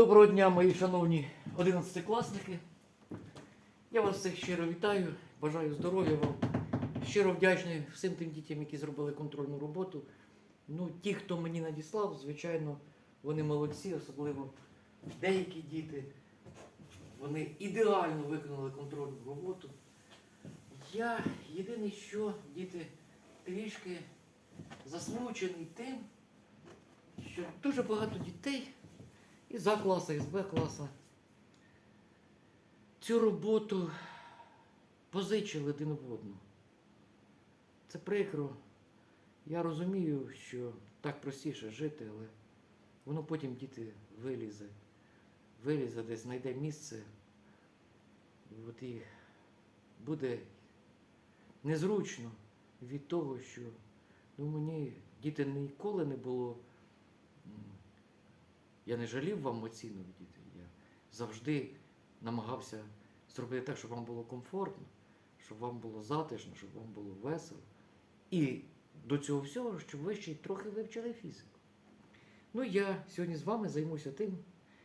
Доброго дня, мої шановні 11-класники. Я вас всіх щиро вітаю, бажаю здоров'я вам. Щиро вдячний всім тим дітям, які зробили контрольну роботу. Ну, ті, хто мені надіслав, звичайно, вони молодці, особливо деякі діти. Вони ідеально виконали контрольну роботу. Я єдине, що діти трішки засмучений тим, що дуже багато дітей із А класа, із Б класа цю роботу позичили один в одного. Це прикро. Я розумію, що так простіше жити, але воно потім діти вилізе, вилізе, десь знайде місце. От і буде незручно від того, що ну, мені діти ніколи не було. Я не жалів вам оцінок, діти. Я завжди намагався зробити так, щоб вам було комфортно, щоб вам було затишно, щоб вам було весело. І до цього всього, щоб ви ще трохи вивчили фізику. Ну, я сьогодні з вами займуся тим.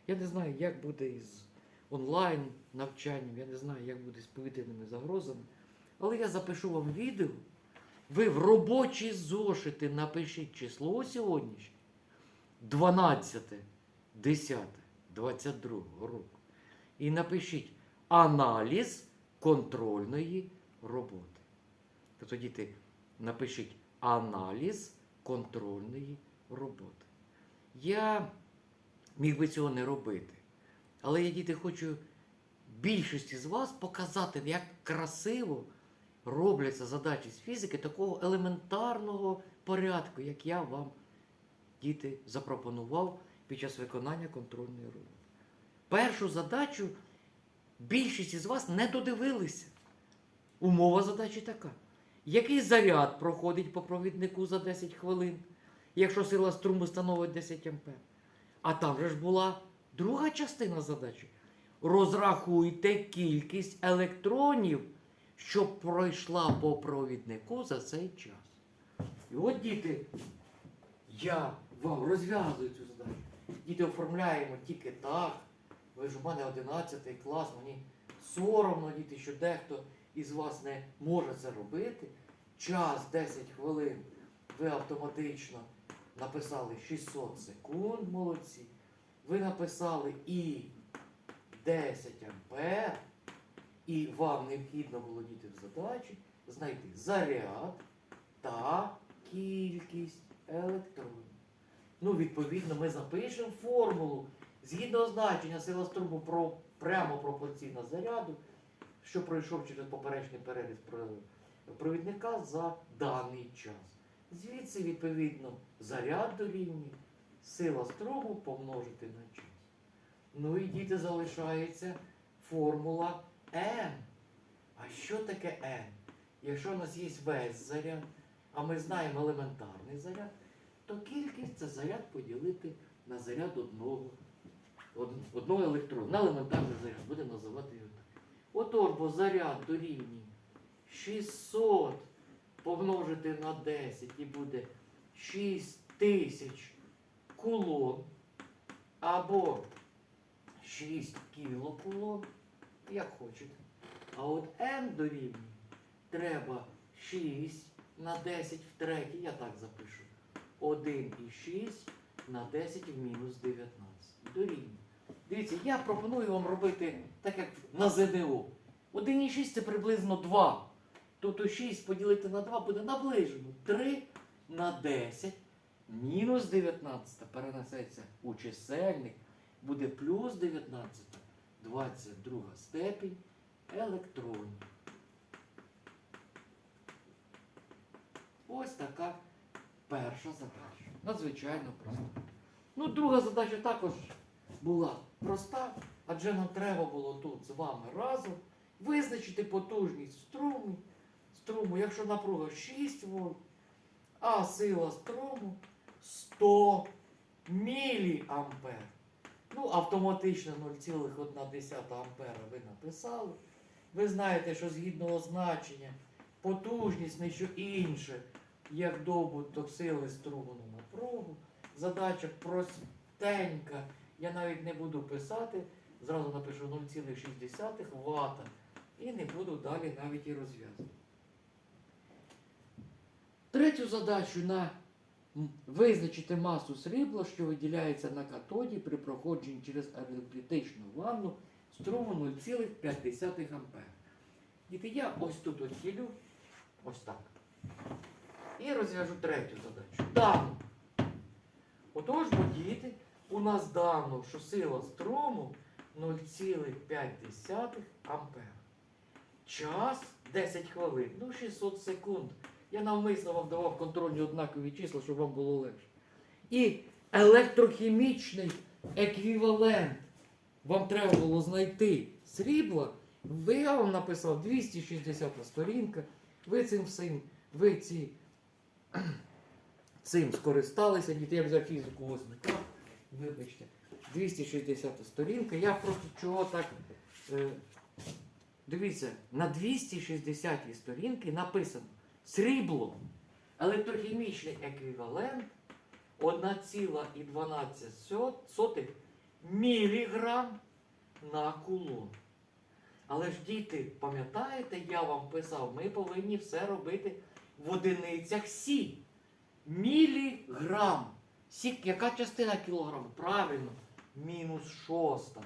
Я не знаю, як буде із онлайн навчанням, я не знаю, як буде з повітряними загрозами. Але я запишу вам відео. Ви в робочі зошити напишіть число сьогоднішнє. 12, 10, 22 року. І напишіть аналіз контрольної роботи. Тобто, діти, напишіть аналіз контрольної роботи. Я міг би цього не робити. Але я, діти, хочу більшості з вас показати, як красиво робляться задачі з фізики такого елементарного порядку, як я вам, діти, запропонував під час виконання контрольної роботи. Першу задачу більшість із вас не додивилися. Умова задачі така. Який заряд проходить по провіднику за 10 хвилин, якщо сила струму становить 10 А? А там же ж була друга частина задачі. Розрахуйте кількість електронів, що пройшла по провіднику за цей час. І от, діти, я вам розв'язую цю задачу. Діти оформляємо тільки так. Ви ж у мене 11 клас, мені соромно, діти, що дехто із вас не може це робити. Час 10 хвилин ви автоматично написали 600 секунд, молодці. Ви написали і 10 ампер, і вам необхідно було діти в задачі знайти заряд та кількість електронів. Ну, відповідно, ми запишемо формулу згідно значення сила струму про, прямо пропорційна заряду, що пройшов через поперечний переріз провідника за даний час. Звідси, відповідно, заряд дорівнює сила струму помножити на час. Ну і діти залишається формула N. А що таке N? Якщо у нас є весь заряд, а ми знаємо елементарний заряд, то кількість це заряд поділити на заряд одного, од- одного електрона. На елементарний заряд, будемо називати його так. Отож, бо заряд дорівнює 600 помножити на 10 і буде 6000 кулон або 6 кілокулон, як хочете. А от n дорівнює треба 6 на 10 в третій, я так запишу. 1,6 на 10 в мінус 19. Дорівнює. Дивіться, я пропоную вам робити так, як на ЗДО. 1,6 це приблизно 2. Тобто 6 поділити на 2 буде наближено. 3 на 10 мінус 19 перенесеться у чисельник. Буде плюс 19, 22 степінь електронів. Ось така перша задача. Надзвичайно проста. Ну, друга задача також була проста, адже нам треба було тут з вами разом визначити потужність струму, струму, якщо напруга 6 вольт, а сила струму 100 міліампер. Ну, автоматично 0,1 ампера ви написали. Ви знаєте, що згідно означення потужність не що інше, як добуток сили струму на напругу. Задача простенька Я навіть не буду писати, зразу напишу 0,6 Вт і не буду далі навіть і розв'язувати. Третю задачу на визначити масу срібла, що виділяється на катоді при проходженні через енергетичну ванну струму 0,5 А. Діти, я ось тут відхилю, ось так. І розв'яжу третю задачу. Дано. Отож, бо діти, у нас дано, що сила струму 0,5 ампер. Час 10 хвилин, ну 600 секунд. Я навмисно вам давав контрольні однакові числа, щоб вам було легше. І електрохімічний еквівалент. Вам треба було знайти срібла. Ви я вам написав 260 сторінка. Ви цим всім, ви ці, цим скористалися. Діти, я взяв фізику 8 клас. Вибачте, 260 сторінка. Я просто чого так. Е, дивіться, на 260 сторінки написано срібло, електрохімічний еквівалент 1,12 міліграм на кулон. Але ж діти, пам'ятаєте, я вам писав, ми повинні все робити в одиницях сі. Міліграм. Сі, яка частина кілограму? Правильно, мінус шоста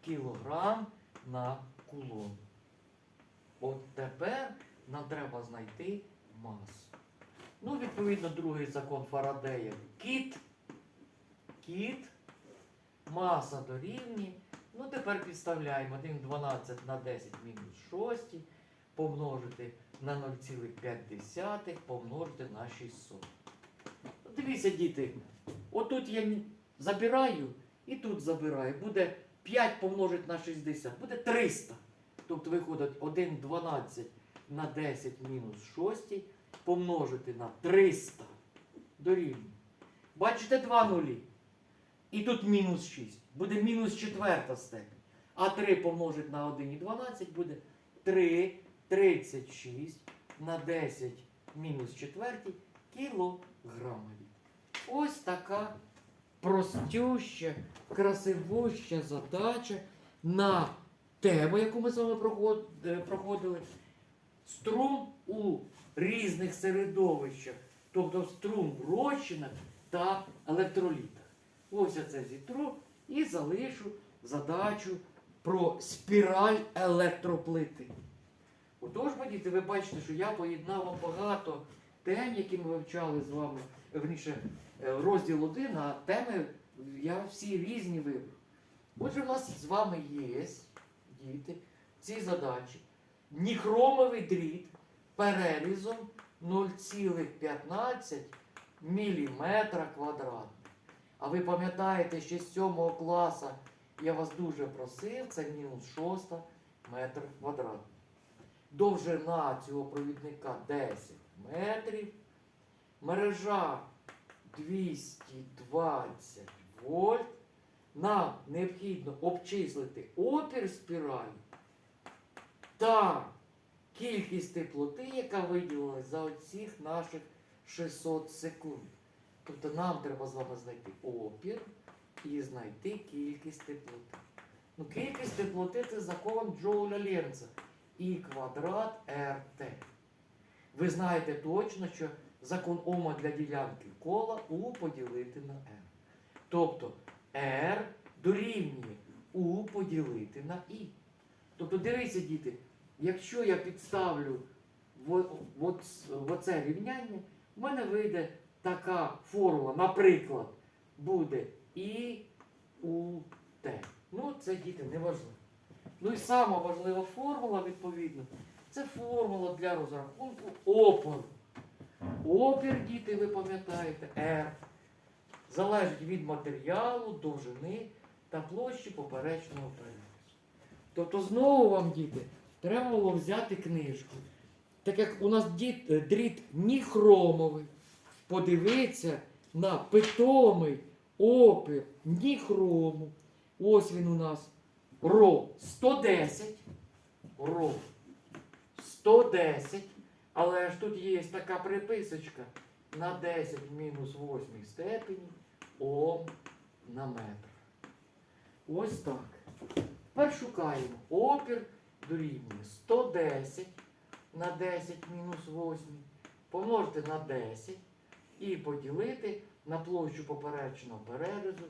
кілограм на кулон. От тепер нам треба знайти масу. Ну, відповідно, другий закон Фарадея. Кіт. Кіт. Маса дорівнює. Ну, тепер підставляємо 1,12 на 10 мінус 6 помножити на 0,5 помножити на 600. Ну, Дивіться, діти, отут я забираю і тут забираю. Буде 5 помножити на 60, буде 300. Тобто виходить 1,12 на 10 мінус 6 помножити на 300 дорівнює. Бачите два нулі. І тут мінус 6. Буде мінус четверта степень. А 3 помножити на 1,12 буде 3, 36 на 10 мінус четвертій кілограмові. Ось така простюща, красивуща задача на тему, яку ми з вами е, проходили. Струм у різних середовищах, тобто струм в розчинах та електролітах. Ось я це зітру і залишу задачу про спіраль електроплити. Бо, діти, ви бачите, що я поєднав вам багато тем, які ми вивчали з вами, верніше, е, розділ 1, а теми я всі різні вибрав. Отже, у нас з вами є, діти, ці задачі. Ніхромовий дріт перерізом 0,15 мм квадратний. А ви пам'ятаєте, що з 7 класу я вас дуже просив, це мінус 6 метр квадратний. Довжина цього провідника 10 метрів. Мережа 220 вольт. Нам необхідно обчислити опір спіралі та кількість теплоти, яка виділилась за оцих наших 600 секунд. Тобто нам треба з вами знайти опір і знайти кількість теплоти. Ну, кількість теплоти це закон Джоуля Ленца. І квадрат РТ. Ви знаєте точно, що закон Ома для ділянки кола У поділити на R. Тобто R дорівнює У поділити на І. Тобто, дивіться, діти, якщо я підставлю в, оце рівняння, в мене вийде така формула, наприклад, буде І у Т. Ну, це діти не важливо. Ну і сама важлива формула, відповідно, це формула для розрахунку опору. Опір, діти, ви пам'ятаєте, R, залежить від матеріалу, довжини та площі поперечного перерізу. Тобто знову вам, діти, треба було взяти книжку. Так як у нас діт, е, дріт ніхромовий, подивитися на питомий опір ніхрому. Ось він у нас ро 110. Ро 110. Але ж тут є така приписочка на 10 мінус 8 степені Ом на метр. Ось так. Тепер шукаємо. Опір дорівнює 110 на 10 мінус 8. Помножити на 10 і поділити на площу поперечного перерізу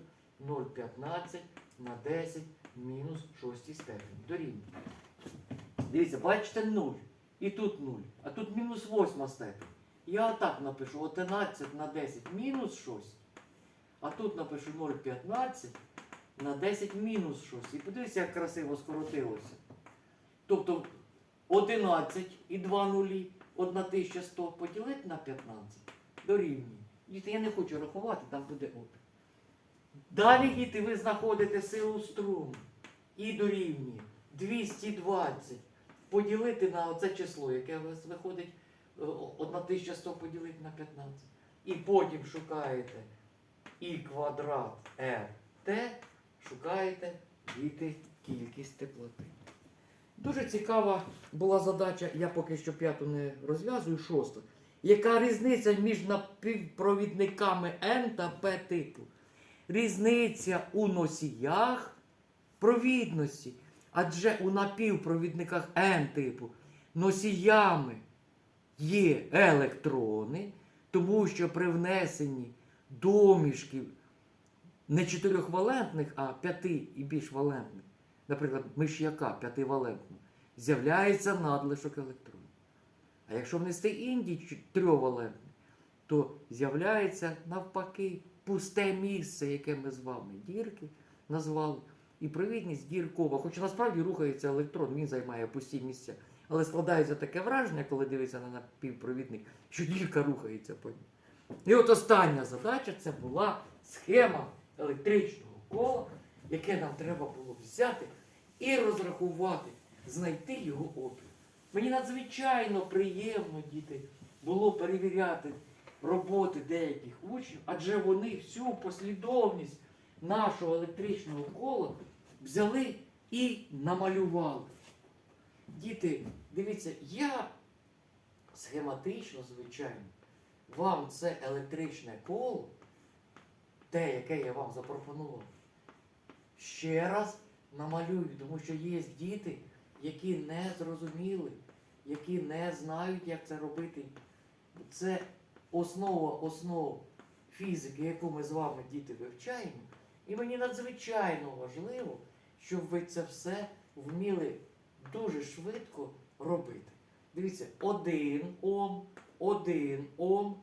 0,15 на 10 мінус 6 степені. Дорівнює. Дивіться, бачите 0. І тут 0. А тут мінус 8 степень. Я отак напишу 11 на 10 мінус 6. А тут напишу 0,15 на 10 мінус 6. І подивіться, як красиво скоротилося. Тобто 11 і 2 нулі, 1100 поділити на 15 дорівнює. Діти, я не хочу рахувати, там буде опір. Далі, діти, ви знаходите силу струму і дорівнює 220 поділити на оце число, яке у вас виходить е, 1100 поділити на 15. І потім шукаєте і квадрат rt, шукаєте діти кількість теплоти. Дуже цікава була задача, я поки що п'яту не розв'язую, шосту. Яка різниця між напівпровідниками N та P типу? Різниця у носіях провідності. Адже у напівпровідниках N типу носіями є електрони, тому що при внесенні домішків не чотирьохвалентних, а п'яти і більш валентних, наприклад, миш'яка п'ятивалентного, з'являється надлишок електронів. А якщо внести індій трьохвалентний, то з'являється навпаки пусте місце, яке ми з вами дірки назвали. І провідність діркова. Хоча насправді рухається електрон, він займає пусті місця. Але складається таке враження, коли дивишся на напівпровідник, що дірка рухається по ній. І от остання задача це була схема електричного кола, яке нам треба було взяти і розрахувати, знайти його опір. Мені надзвичайно приємно, діти, було перевіряти роботи деяких учнів, адже вони всю послідовність нашого електричного кола взяли і намалювали. Діти, дивіться, я схематично, звичайно, вам це електричне коло, те, яке я вам запропонував, ще раз намалюю, тому що є діти, які не зрозуміли, які не знають, як це робити. Це основа основ фізики, яку ми з вами, діти, вивчаємо. І мені надзвичайно важливо, щоб ви це все вміли дуже швидко робити. Дивіться, 1 Ом, 1 Ом,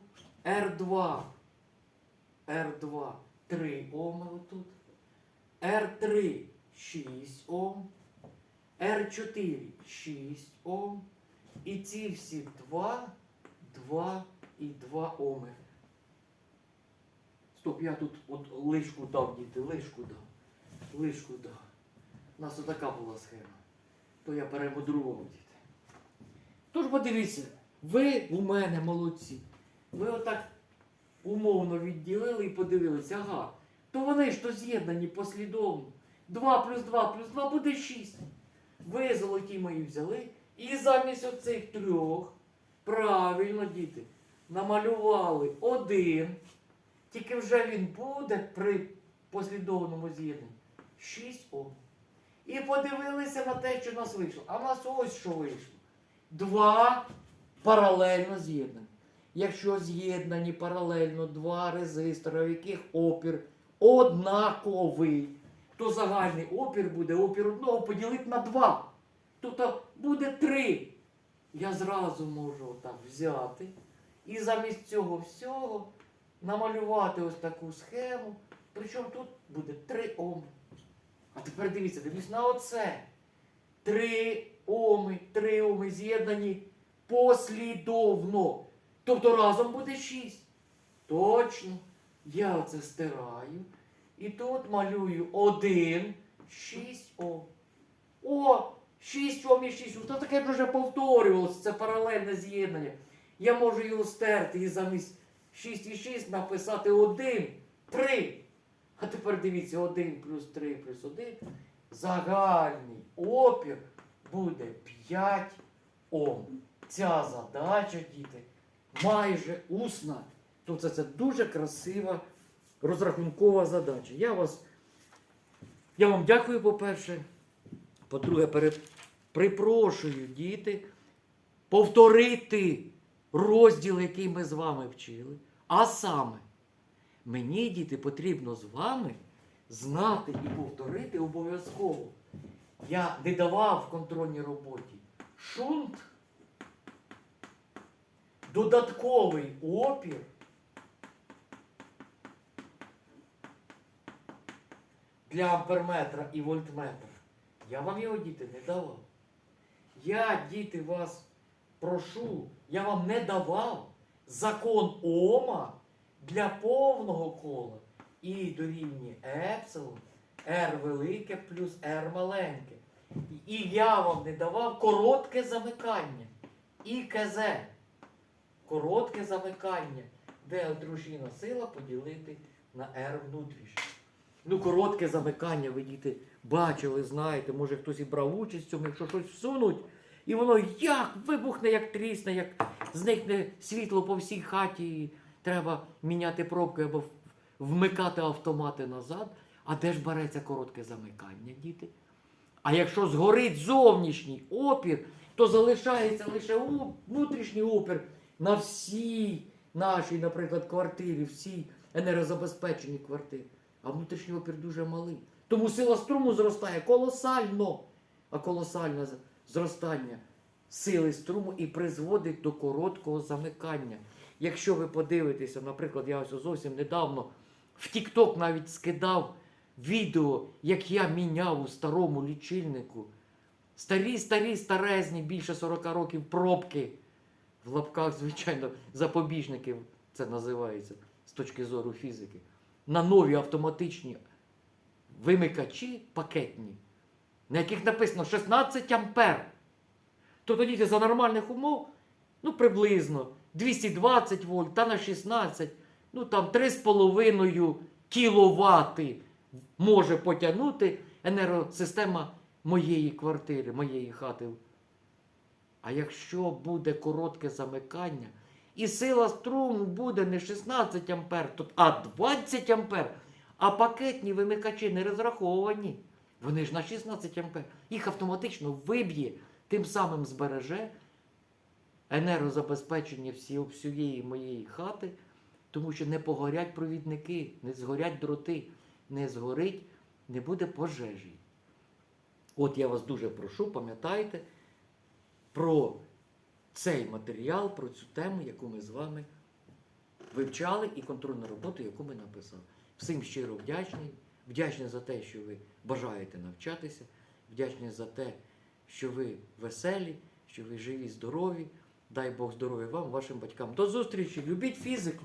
R2, R2, 3 Оми отут, R3, 6 Ом, R4, 6 Ом. І ці всі 2, 2 і 2 Оми. Стоп, я тут от лишку дав, діти, лишку дав. Лишку дав. У нас отака була схема. То я перемудрував, діти. Тож подивіться, ви у мене молодці. Ви отак умовно відділили і подивилися, ага, то вони ж то з'єднані послідовно. 2 плюс 2 плюс 2 буде 6. Ви золоті мої взяли і замість оцих трьох, правильно, діти, намалювали один. Тільки вже він буде при послідовному з'єднанні 6 Ом. І подивилися на те, що в нас вийшло. А в нас ось що вийшло. Два паралельно з'єднані. Якщо з'єднані паралельно два резистора, в яких опір однаковий, то загальний опір буде опір одного поділити на два. Тобто буде три. Я зразу можу отак взяти і замість цього всього намалювати ось таку схему. Причому тут буде 3 Оми. А тепер дивіться, дивіться на оце. 3 Оми, 3 Оми з'єднані послідовно. Тобто разом буде 6. Точно. Я оце стираю. І тут малюю 1, 6 Ом. О, 6 Ом і 6 Ом. Та таке вже повторювалося. Це паралельне з'єднання. Я можу його стерти і замість 6 і 6 написати 1, 3. А тепер дивіться, 1 плюс 3 плюс 1. Загальний опір буде 5 Ом. Ця задача, діти, майже усна. Тобто це дуже красива розрахункова задача. Я вас Я вам дякую, по-перше. По-друге, пере... припрошую, діти, повторити розділ, який ми з вами вчили. А саме, мені, діти, потрібно з вами знати і повторити обов'язково. Я не давав в контрольній роботі шунт, додатковий опір. для амперметра і вольтметра. Я вам його, діти, не давав. Я, діти, вас прошу, я вам не давав закон Ома для повного кола і дорівнює епсилон, R велике плюс R маленьке. І я вам не давав коротке замикання. І КЗ. Коротке замикання, де дружина сила поділити на R внутрішнє. Ну, коротке замикання, ви діти бачили, знаєте, може хтось і брав участь в цьому, якщо щось всунуть, і воно як вибухне, як трісне, як зникне світло по всій хаті, і треба міняти пробки або вмикати автомати назад. А де ж береться коротке замикання, діти? А якщо згорить зовнішній опір, то залишається лише внутрішній опір на всій нашій, наприклад, квартирі, всій енергозабезпеченій квартирі. А внутрішній опір дуже малий. Тому сила струму зростає колосально. А колосальне з- зростання сили струму і призводить до короткого замикання. Якщо ви подивитеся, наприклад, я ось зовсім недавно в TikTok навіть скидав відео, як я міняв у старому лічильнику. Старі, старі, старезні, більше 40 років пробки. В лапках, звичайно, запобіжників це називається з точки зору фізики. На нові автоматичні вимикачі пакетні, на яких написано 16 ампер. То тоді ти за нормальних умов, ну приблизно 220 вольт та на 16, ну там 3,5 кіловати може потягнути енергосистема моєї квартири, моєї хати. А якщо буде коротке замикання, і сила струму буде не 16 ампер, а 20 ампер, а пакетні вимикачі не розраховані. Вони ж на 16 ампер. Їх автоматично виб'є, тим самим збереже енергозабезпечення всі- всієї моєї хати, тому що не погорять провідники, не згорять дроти, не згорить, не буде пожежі. От я вас дуже прошу, пам'ятайте про цей матеріал, про цю тему, яку ми з вами вивчали, і контрольну роботу, яку ми написали. Всім щиро вдячний. Вдячний за те, що ви бажаєте навчатися, вдячні за те, що ви веселі, що ви живі, здорові. Дай Бог здоров'я вам, вашим батькам. До зустрічі! Любіть фізику!